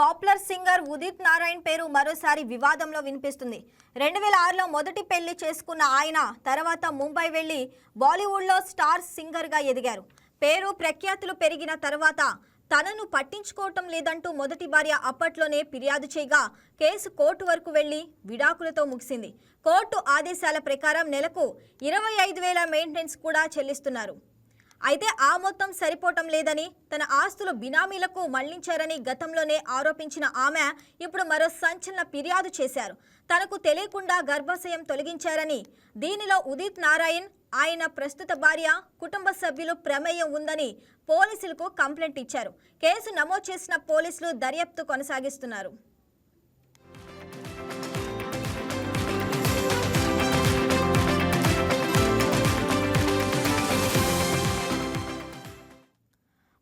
Popular singer Udit Narayan పేరు మరోసారి వివాదంలో వినిపిస్తుంది. రెండు వేల ఆరులో మొదటి పెళ్ళి చేసుకున్న ఆయన తర్వాత ముంబై వెళ్ళి బాలీవుడ్లో స్టార్ సింగర్గా ఎదిగారు. పేరు ప్రఖ్యాతులు పెరిగిన తర్వాత తనను పట్టించుకోవటం లేదంటూ మొదటి భార్య అప్పట్లోనే ఫిర్యాదు చేయగా కేసు కోర్టు వరకు వెళ్ళి విడాకులతో ముగిసింది. కోర్టు ఆదేశాల ప్రకారం నెలకు ఇరవై ఐదు వేల మెయింటెనెన్స్ కూడా చెల్లిస్తున్నారు. అయితే ఆ మొత్తం సరిపోవటం లేదని తన ఆస్తులు బినామీలకు మళ్ళించారని గతంలోనే ఆరోపించిన ఆమె ఇప్పుడు మరో సంచలన ఫిర్యాదు చేశారు. తనకు తెలియకుండా గర్భాశయం తొలగించారని దీనిలో ఉదిత్ నారాయణ్ ఆయన ప్రస్తుత భార్య కుటుంబ సభ్యులు ప్రమేయం ఉందని పోలీసులకు కంప్లైంట్ ఇచ్చారు. కేసు నమోదు చేసిన పోలీసులు దర్యాప్తు కొనసాగిస్తున్నారు.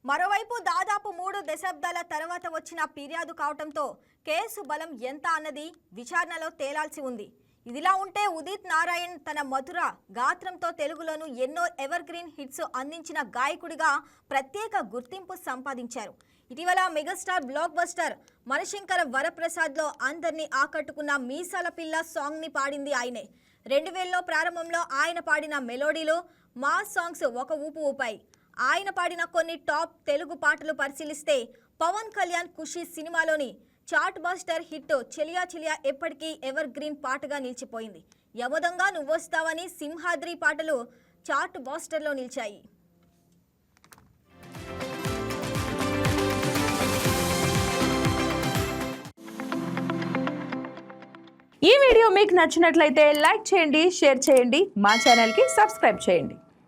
మరోవైపు దాదాపు మూడు దశాబ్దాల తర్వాత వచ్చిన ఫిర్యాదు కావటంతో కేసు బలం ఎంత అన్నది విచారణలో తేలాల్సి ఉంది. ఇదిలా ఉంటే ఉదిత్ నారాయణ్ తన మధుర గాత్రంతో తెలుగులోను ఎన్నో ఎవర్ గ్రీన్ హిట్స్ అందించిన గాయకుడిగా ప్రత్యేక గుర్తింపు సంపాదించారు. ఇటీవల మెగాస్టార్ బ్లాక్ బస్టర్ మనశంకర వరప్రసాద్లో అందరినీ ఆకట్టుకున్న మీసాల పిల్ల సాంగ్ని పాడింది ఆయనే. రెండు వేలలో ప్రారంభంలో ఆయన పాడిన మెలోడీలో మా సాంగ్స్ ఒక ఊపు ఊపాయి. ఆయన పాడిన కొన్ని టాప్ తెలుగు పాటలు పరిశీలిస్తే పవన్ కళ్యాణ్ ఖుషి సినిమాలోని చాట్ బాస్టర్ హిట్ చెలియా చెలియా ఎప్పటికీ ఎవర్ గ్రీన్ పాటగా నిలిచిపోయింది. యవదంగా నువ్వొస్తావని సింహాద్రి పాటలు చాట్ బాస్టర్లో నిలిచాయి. ఈ వీడియో మీకు నచ్చినట్లయితే లైక్ చేయండి షేర్ చేయండి మా ఛానల్కి సబ్స్క్రైబ్ చేయండి.